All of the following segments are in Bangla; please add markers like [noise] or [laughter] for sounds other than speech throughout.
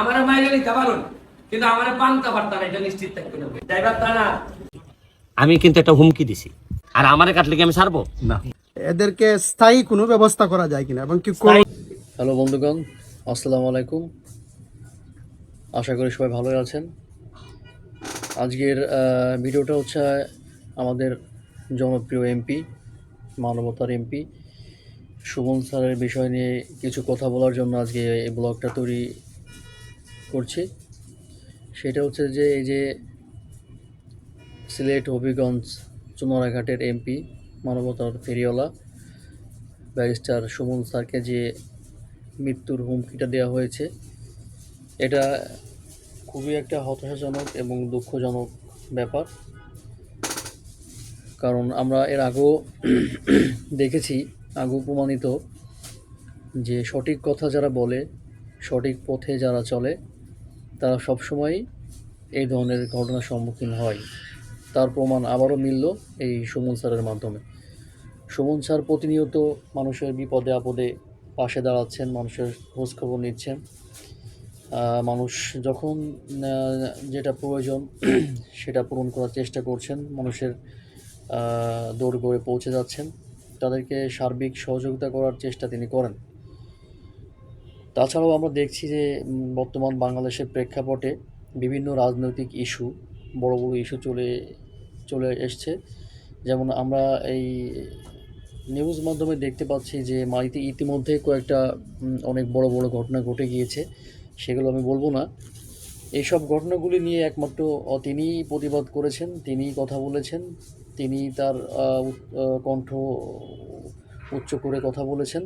আমার মাইরে নিতে পারুন কিন্তু আমার পান্তা পারতাম এটা নিশ্চিত থাকবে না। ড্রাইভার তা না আমি কিন্তু একটা হুমকি দিছি। আর আমারে কাটলে কি আমি ছাড়বো? না। এদেরকে স্থায়ী কোনো ব্যবস্থা করা যায় কিনা এবং কি হ্যালো বন্ধুগণ আসসালামু আলাইকুম। আশা করি সবাই ভালোই আছেন। আজকের ভিডিওটা হচ্ছে আমাদের জনপ্রিয় এমপি মানবতার এমপি। সুমন স্যারের বিষয় নিয়ে কিছু কথা বলার জন্য আজকে এই ব্লগটা তৈরি করছি। সেটা হচ্ছে যে এই যে সিলেট, হবিগঞ্জ চুনারাঘাটের এমপি মানবতার ফেরিওয়ালা, ব্যারিস্টার সুমন স্যারকে যে মৃত্যুর হুমকিটা দেওয়া হয়েছে, এটা খুবই একটা হতাশাজনক এবং দুঃখজনক ব্যাপার। কারণ আমরা এর আগেও [clears throat] দেখেছি, আগেও প্রমাণিত যে সঠিক কথা যারা বলে, সঠিক পথে যারা চলে তারা সবসময় এই ধরনের ঘটনার সম্মুখীন হয়। তার প্রমাণ আবারও মিলল এই সুমন স্যারের মাধ্যমে। সুমন স্যার প্রতিনিয়ত মানুষের বিপদে আপদে পাশে দাঁড়াচ্ছেন, মানুষের খোঁজখবর নিচ্ছেন। মানুষ যখন যেটা প্রয়োজন, [clears throat] সেটা পূরণ করার চেষ্টা করছেন, মানুষের দৌড় গড়ে পৌঁছে যাচ্ছেন, তাদেরকে সার্বিক সহযোগিতা করার চেষ্টা তিনি করেন। তাছাড়াও আমরা দেখছি যে বর্তমান বাংলাদেশের প্রেক্ষাপটে বিভিন্ন রাজনৈতিক ইস্যু, বড় বড় ইস্যু চলে চলে এসছে। যেমন আমরা এই নিউজ মাধ্যমে দেখতে পাচ্ছি যে, মাইতে ইতিমধ্যে কয়েকটা অনেক বড় বড় ঘটনা ঘটে গিয়েছে, সেগুলো আমি বলব না। এইসব ঘটনাগুলি নিয়ে একমাত্র তিনিই প্রতিবাদ করেছেন, তিনিই কথা বলেছেন তিনি তার কণ্ঠ উচ্চ করে কথা বলেছেন।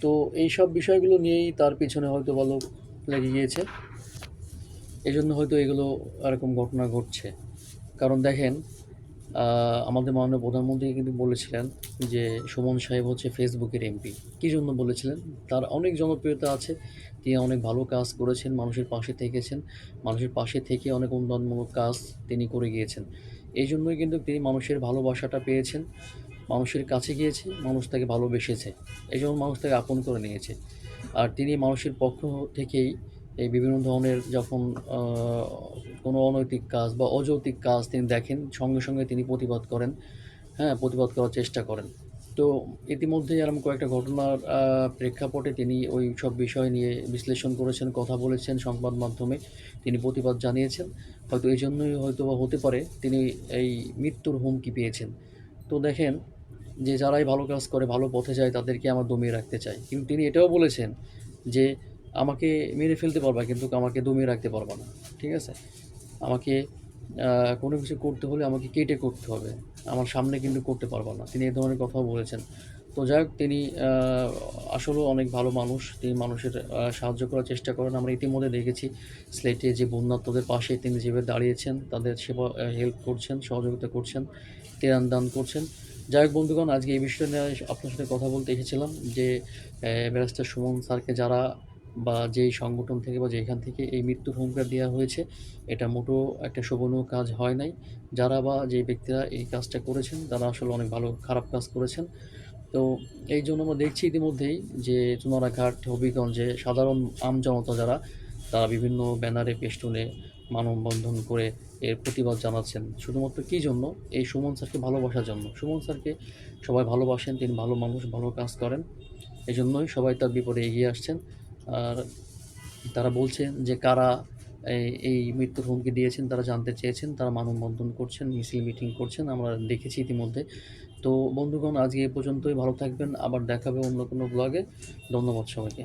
তো এই সব বিষয়গুলো নিয়েই তার পিছনে হয়তো ভালো লেগে গিয়েছে। এই জন্য হয়তো এগুলো এরকম ঘটনা ঘটছে। কারণ দেখেন আমাদের মাননীয় প্রধানমন্ত্রী কিন্তু বলেছিলেন যে, সুমন সাহেব হচ্ছে ফেসবুকের এমপি। কী জন্য বলেছিলেন? তার অনেক জনপ্রিয়তা আছে। তিনি অনেক ভালো কাজ করেছেন, মানুষের পাশে থেকেছেন। মানুষের পাশে থেকে অনেক উন্নয়নমূলক কাজ তিনি করে গিয়েছেন। এই জন্যই কিন্তু তিনি মানুষের ভালোবাসাটা পেয়েছেন। মানুষের কাছে গিয়েছে, মানুষ তাকে ভালোবেসেছে। এই জন্য মানুষ তাকে আপন করে নিয়েছে। আর তিনি মানুষের পক্ষ থেকেই এই বিভিন্ন ধরনের যখন কোনো অনৈতিক কাজ বা অযৌক্তিক কাজ তিনি দেখেন, সঙ্গে সঙ্গে তিনি প্রতিবাদ করেন হ্যাঁ প্রতিবাদ করার চেষ্টা করেন। তো ইতিমধ্যেই এরকম কয়েকটা ঘটনার প্রেক্ষাপটে তিনি ওই সব বিষয় নিয়ে বিশ্লেষণ করেছেন, কথা বলেছেন সংবাদ মাধ্যমে। তিনি প্রতিবাদ জানিয়েছেন। হয়তো এই জন্যই হয়তো বা হতে পারে তিনি এই মৃত্যুর হুমকি পেয়েছেন। তো দেখেন যে যারাই ভালো কাজ করে, ভালো পথে যায়, তাদেরকে আমার দমিয়ে রাখতে চাই। কিন্তু তিনি এটাও বলেছেন যে, আমাকে মেরে ফেলতে পারবা, কিন্তু আমাকে দমিয়ে রাখতে পারবা না। ঠিক আছে? আমাকে কোনো কিছু করতে হলে আমাকে কেটে করতে হবে। আমার সামনে কিন্তু করতে পারবা না। তিনি এ ধরনের কথাও বলেছেন। তো যাই হোক, তিনি আসলেও অনেক ভালো মানুষ। তিনি মানুষের সাহায্য করার চেষ্টা করেন। আমরা ইতিমধ্যে দেখেছি স্লেটে যে বন্যাত্মদের পাশে তিনি যেভাবে দাঁড়িয়েছেন, তাদের সেবা হেল্প করছেন, সহযোগিতা করছেন, ত্রাণ দান করছেন। যাই হোক বন্ধুগণ, আজকে এই বিষয়টা নিয়ে আপনার সাথে কথা বলতে এসেছিলাম যে ব্যারিস্টার সুমন স্যারকে যারা বা যেই সংগঠন থেকে বা যেখান থেকে এই মৃত্যুর হুমকা দেওয়া হয়েছে, এটা মোটো একটা শোভনীয় কাজ হয় নাই। যারা বা যে ব্যক্তিরা এই কাজটা করেছেন, তারা আসলে অনেক ভালো, খারাপ কাজ করেছেন। তো এই জন্য আমরা দেখছি ইতিমধ্যেই যে, চুনারাঘাট, হবিগঞ্জে সাধারণ আম জনতা যারা, তারা বিভিন্ন ব্যানারে, পেস্টুনে মানববন্ধন করে এর প্রতিবাদ জানাচ্ছেন। শুধুমাত্র কী জন্য? এই সুমন স্যারকে ভালোবাসার জন্য। সুমন স্যারকে সবাই ভালোবাসেন, তিনি ভালো মানুষ, ভালো কাজ করেন। এই জন্যই সবাই তার বিপদে এগিয়ে আসছেন। আর তারা বলছেন যে, কারা এই মৃত্যুর হুমকি দিয়েছেন, তারা জানতে চেয়েছেন, তারা মানববন্ধন করছেন, মিছিল মিটিং করছেন, আমরা দেখেছি ইতিমধ্যে। তো বন্ধুগণ, আজকে এ পর্যন্তই। ভালো থাকবেন। আবার দেখাবে অন্য কোনো ব্লগে ধন্যবাদ সবাইকে।